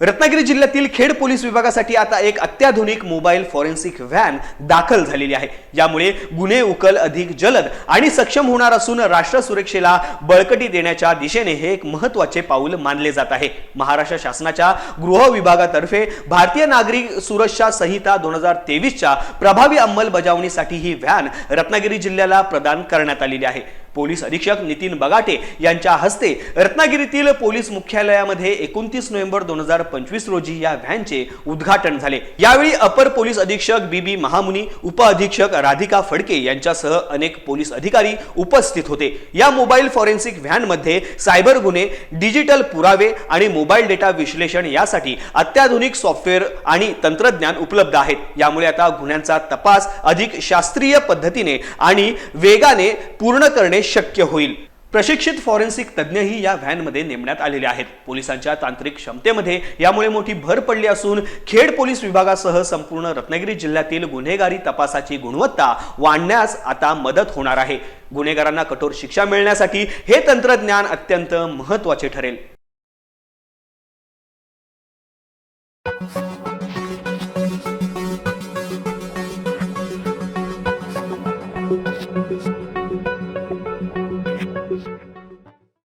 रत्नागिरी जिल्ह्यातील खेड पोलीस विभागासाठी आता एक अत्याधुनिक मोबाईल फॉरेन्सिक व्हॅन दाखल झालेली आहे. यामुळे गुन्हे उकल अधिक जलद आणि सक्षम होणार असून राष्ट्र सुरक्षेला बळकटी देण्याच्या दिशेने हे एक महत्त्वाचे पाऊल मानले जात आहे. महाराष्ट्र शासनाच्या गृह विभागातर्फे भारतीय नागरिक सुरक्षा संहिता दोन हजार तेवीसच्या प्रभावी अंमलबजावणीसाठी ही व्हॅन रत्नागिरी जिल्ह्याला प्रदान करण्यात आलेली आहे. पोलीस अधीक्षक नितीन बगाटे यांच्या हस्ते रत्नागिरीतील पोलीस मुख्यालयामध्ये एकोणतीस नोव्हेंबर दोन हजार पंचवीस रोजी या व्हॅनचे उद्घाटन झाले. यावेळी अपर पोलीस अधीक्षक बी बी महामुनी उपअधीक्षक राधिका फडके यांच्यासह अनेक पोलीस अधिकारी उपस्थित होते. या मोबाईल फॉरेन्सिक व्हॅनमध्ये सायबर गुन्हे डिजिटल पुरावे आणि मोबाईल डेटा विश्लेषण यासाठी अत्याधुनिक सॉफ्टवेअर आणि तंत्रज्ञान उपलब्ध आहेत. यामुळे आता गुन्ह्यांचा तपास अधिक शास्त्रीय पद्धतीने आणि वेगाने पूर्ण करणे शक्य होईल. प्रशिक्षित फॉरेन्सिक तज्ज्ञही या व्हॅनमध्ये नेमण्यात आलेले आहेत. पोलिसांच्या तांत्रिक क्षमतेमध्ये यामुळे मोठी भर पडली असून खेड पोलीस विभागासह संपूर्ण रत्नागिरी जिल्ह्यातील गुन्हेगारी तपासाची गुणवत्ता वाढण्यास आता मदत होणार आहे. गुन्हेगारांना कठोर शिक्षा मिळण्यासाठी हे तंत्रज्ञान अत्यंत महत्त्वाचे ठरेल.